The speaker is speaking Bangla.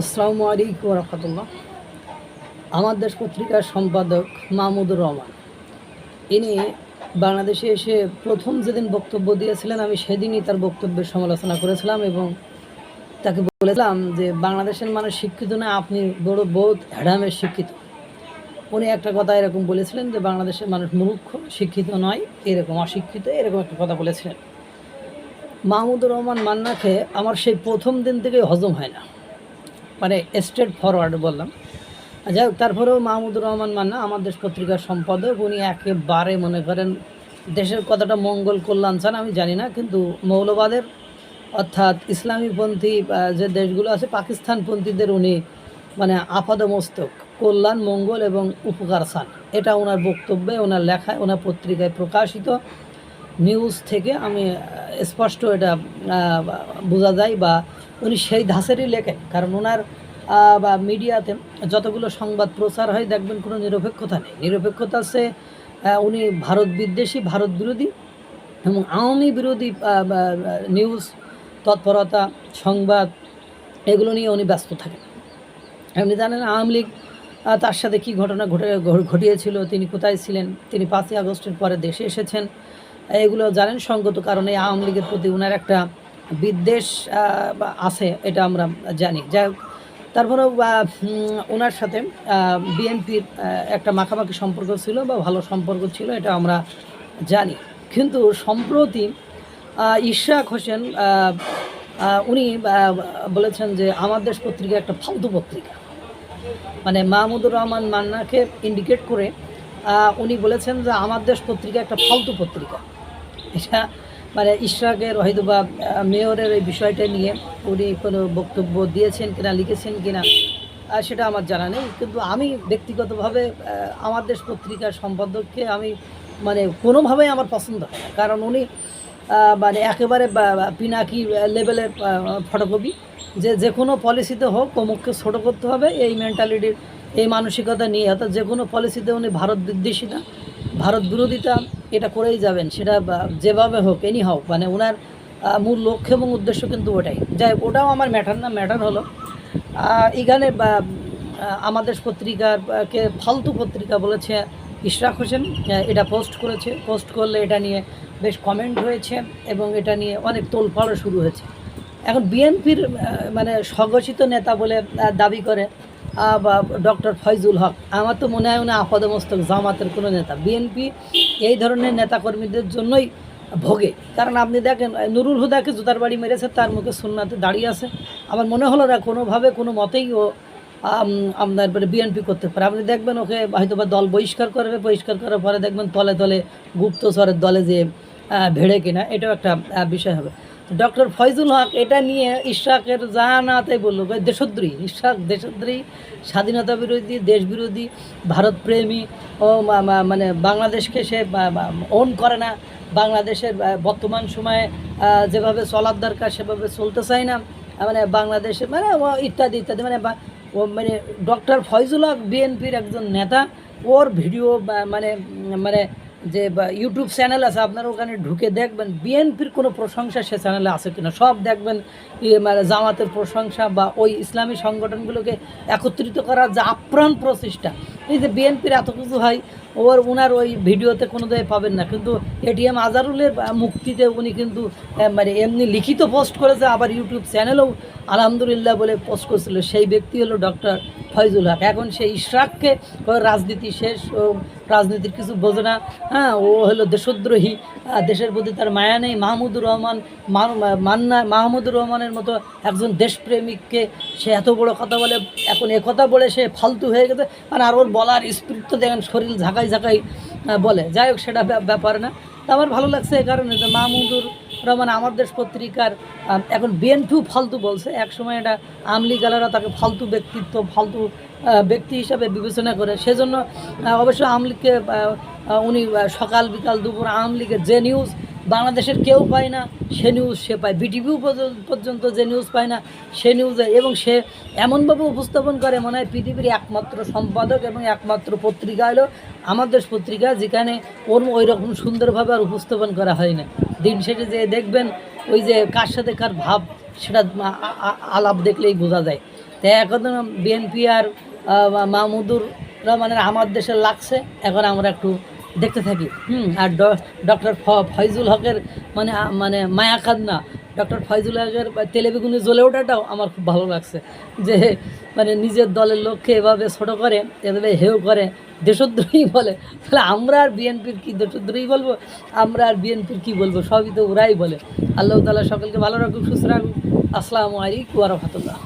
আসসালামু আলাইকুম রহমতুল্লাহ। আমার দেশ পত্রিকার সম্পাদক মাহমুদুর রহমান। ইনি বাংলাদেশে এসে প্রথম যেদিন বক্তব্য দিয়েছিলেন, আমি সেদিনই তার বক্তব্যের সমালোচনা করেছিলাম এবং তাকে বলেছিলাম যে, বাংলাদেশের মানুষ শিক্ষিত না, আপনি বড় বোধ হ্যাডামের শিক্ষিত। উনি একটা কথা এরকম বলেছিলেন যে, বাংলাদেশের মানুষ মূর্খ, শিক্ষিত নয়, এরকম অশিক্ষিত, এরকম একটা কথা বলেছিলেন। মাহমুদুর রহমান মান্নাকে আমার সেই প্রথম দিন থেকে হজম হয় না। মানে স্ট্রেট ফরওয়ার্ড বললাম। যাই হোক তারপরেও মাহমুদুর রহমান মান্না আমার দেশ পত্রিকার সম্পাদক, উনি একেবারে মনে করেন দেশের কতটা মঙ্গল কল্যাণ চান আমি জানি না, কিন্তু মৌলবাদের অর্থাৎ ইসলামীপন্থী যে দেশগুলো আছে, পাকিস্তানপন্থীদের উনি মানে আপাদমস্তক, কল্যাণ, মঙ্গল এবং উপকার চান। এটা ওনার বক্তব্যে, ওনার লেখায়, ওনার পত্রিকায় প্রকাশিত। নিউজ থেকে আমি স্পষ্ট এটা বোঝা যায় বা উনি সেই ধাঁচেরই লেখেন। কারণ ওনার বা মিডিয়াতে যতগুলো সংবাদ প্রচার হয়, দেখবেন কোনো নিরপেক্ষতা নেই। নিরপেক্ষতা আছে উনি ভারত বিদ্বেষী, ভারত বিরোধী এবং আওয়ামী বিরোধী নিউজ তৎপরতা, সংবাদ, এগুলো নিয়ে উনি ব্যস্ত থাকেন। আপনি জানেন আওয়ামী লীগ তার সাথে কী ঘটনা ঘটে, ঘটিয়েছিল, তিনি কোথায় ছিলেন, তিনি পাঁচই আগস্টের পরে দেশে এসেছেন, এগুলো জানেন। সঙ্গত কারণে আওয়ামী লীগের প্রতি ওনার একটা বিদ্বেষ আছে, এটা আমরা জানি। যাই হোক, তারপরেও ওনার সাথে বিএনপির একটা মাখামাখি সম্পর্ক ছিল বা ভালো সম্পর্ক ছিল, এটা আমরা জানি। কিন্তু সম্প্রতি ইশরাক হোসেন উনি বলেছেন যে আমার দেশ পত্রিকা একটা ফালতু পত্রিকা। মানে মাহমুদুর রহমান মান্নাকে ইন্ডিকেট করে উনি বলেছেন যে আমার দেশ পত্রিকা একটা ফালতু পত্রিকা। এটা মানে ইশরাকের হয়তো বা মেয়রের এই বিষয়টা নিয়ে উনি কোনো বক্তব্য দিয়েছেন কিনা, লিখেছেন কিনা সেটা আমার জানা নেই। কিন্তু আমি ব্যক্তিগতভাবে আমার দেশ পত্রিকার সম্পাদককে আমি মানে কোনোভাবেই আমার পছন্দ হয় না। কারণ উনি মানে একেবারে পিনাকি লেভেলের ফটোকপি। যে যে কোনো পলিসিতে হোক, অমুককে ছোটো করতে হবে, এই মেন্টালিটির এই মানসিকতা নিয়ে। অর্থাৎ যে কোনো পলিসিতে উনি ভারত বিদ্বেষিতা ভারত বিরোধিতা এটা করেই যাবেন, সেটা যেভাবে হোক এনি হোক মানে ওনার মূল লক্ষ্য এবং উদ্দেশ্য কিন্তু ওটাই। যাই ওটাও আমার ম্যাটার না ম্যাটার হলো এখানে আমাদের পত্রিকার কে ফালতু পত্রিকা বলেছে ইশরাক হোসেন এটা পোস্ট করেছে। পোস্ট করলে এটা নিয়ে বেশ কমেন্ট হয়েছে এবং এটা নিয়ে অনেক তোলপাড়ও শুরু হয়েছে। এখন বিএনপির মানে স্বঘোষিত নেতা বলে দাবি করে ডক্টর ফয়জুল হক। আমার তো মনে হয় উনি আপাদমস্তক জামাতের কোনো নেতা। বিএনপি এই ধরনের নেতাকর্মীদের জন্যই ভোগে। কারণ আপনি দেখেন নুরুল হুদাকে জুতার বাড়ি মেরেছে, তার মুখে সুন্নাতে দাঁড়িয়ে আছে। আমার মনে হলো না কোনোভাবে কোনো মতেই ও আপনার মানে বিএনপি করতে পারে। আপনি দেখবেন ওকে হয়তো বা দল বহিষ্কার করবে, বহিষ্কার করার পরে দেখবেন তলে তলে গুপ্তচরের দলে যে ভেড়ে কিনা, এটাও একটা বিষয় হবে। ডক্টর ফয়জুল হক এটা নিয়ে না তাই বলল দেশদ্রোহী, ইশরাক দেশদ্রোহী, স্বাধীনতা বিরোধী, দেশ বিরোধী ভারতপ্রেমী ও মানে বাংলাদেশকে সে ওন করে না। বাংলাদেশের বর্তমান সময়ে যেভাবে চলার দরকার সেভাবে চলতে চায় না। মানে বাংলাদেশে মানে ইত্যাদি ইত্যাদি মানে মানে ডক্টর ফয়জুল হক বিএনপির একজন নেতা, ওর ভিডিও মানে মানে যে ইউটিউব চ্যানেল আছে, আপনারা ওখানে ঢুকে দেখবেন, বিএনপির কোনো প্রশংসা সে চ্যানেলে আছে কিনা। সব দেখবেন মানে জামাতের প্রশংসা বা ওই ইসলামী সংগঠনগুলোকে একত্রিত করার যে আপ্রাণ প্রচেষ্টা। এই যে বিএনপির এত কিছু হয়, ওর ওনার ওই ভিডিওতে কোনো জায়গায় পাবেন না। কিন্তু এটিএম আজারুলের মুক্তিতে উনি কিন্তু মানে এমনি লিখিত পোস্ট করেছে, আবার ইউটিউব চ্যানেলেও আলহামদুলিল্লাহ বলে পোস্ট করেছিল। সেই ব্যক্তি হলো ডক্টর ফয়জুল হক। এখন সেই ইশরাককে রাজনীতি শেষ, ও রাজনীতির কিছু বোঝে না। হ্যাঁ ও হলো দেশদ্রোহী দেশের প্রতি তার মায়া নেই। মাহমুদুর রহমান মান্না, মাহমুদুর রহমানের মতো একজন দেশপ্রেমিককে সে এত বড় কথা বলে, এখন এ কথা বলে সে ফালতু হয়ে গেছে। মানে আর ওর বলার স্পিরিট তো দেখেন শরীর ঝাঁকাই ঝাঁকাই বলে। যাই হোক, সেটা ব্যাপ- ব্যাপার না। আমার ভালো লাগছে এই কারণে যে মাহমুদুর রহমান, আমার দেশ পত্রিকার এখন বিএনপিও ফালতু বলছে। এক সময় এটা আমলি গালারা তাকে ফালতু ব্যক্তিত্ব, ফালতু ব্যক্তি হিসাবে বিবেচনা করে। সেজন্য অবশ্য আমলিগকে উনি সকাল বিকাল দুপুর আওয়ামী লীগের যে নিউজ, বাংলাদেশের কেউ পায় না, সে নিউজ সে পায়। বিটিভিও পর্যন্ত যে নিউজ পায় না, সে নিউজে এবং সে এমনভাবে উপস্থাপন করে, মনে হয় পৃথিবীর একমাত্র সম্পাদক এবং একমাত্র পত্রিকা হলো আমার দেশ পত্রিকা, যেখানে ওর ওই রকম সুন্দরভাবে আর উপস্থাপন করা হয় না। দিন শেষে যে দেখবেন ওই যে কার সাথে কার ভাব সেটা আলাপ দেখলেই বোঝা যায়। তাই এখন বিএনপি আর আহ, মাহমুদুররা মানে আমার দেশে লাগছে এখন আমরা একটু দেখতে থাকি। হুম। আর ডক্টর ফয়জুল হকের মানে মানে মায়া কান্না ডক্টর ফয়জুল হকের তেলেবেগুনি জ্বলে ওঠাটাও আমার খুব ভালো লাগছে। যে মানে নিজের দলের লোককে এভাবে ছোটো করে এভাবে হেউ করে দেশদ্রোহী বলে। তাহলে আমরা আর বিএনপির কী দেশদ্রোহী বলব? আমরা আর বিএনপির কী বলব? সবই তো ওরাই বলে। আল্লাহ তালা সকলকে ভালো রাখুক, সুস্থ রাখুক। আসসালামু আলাইকুম রাহমাতুল্লাহ।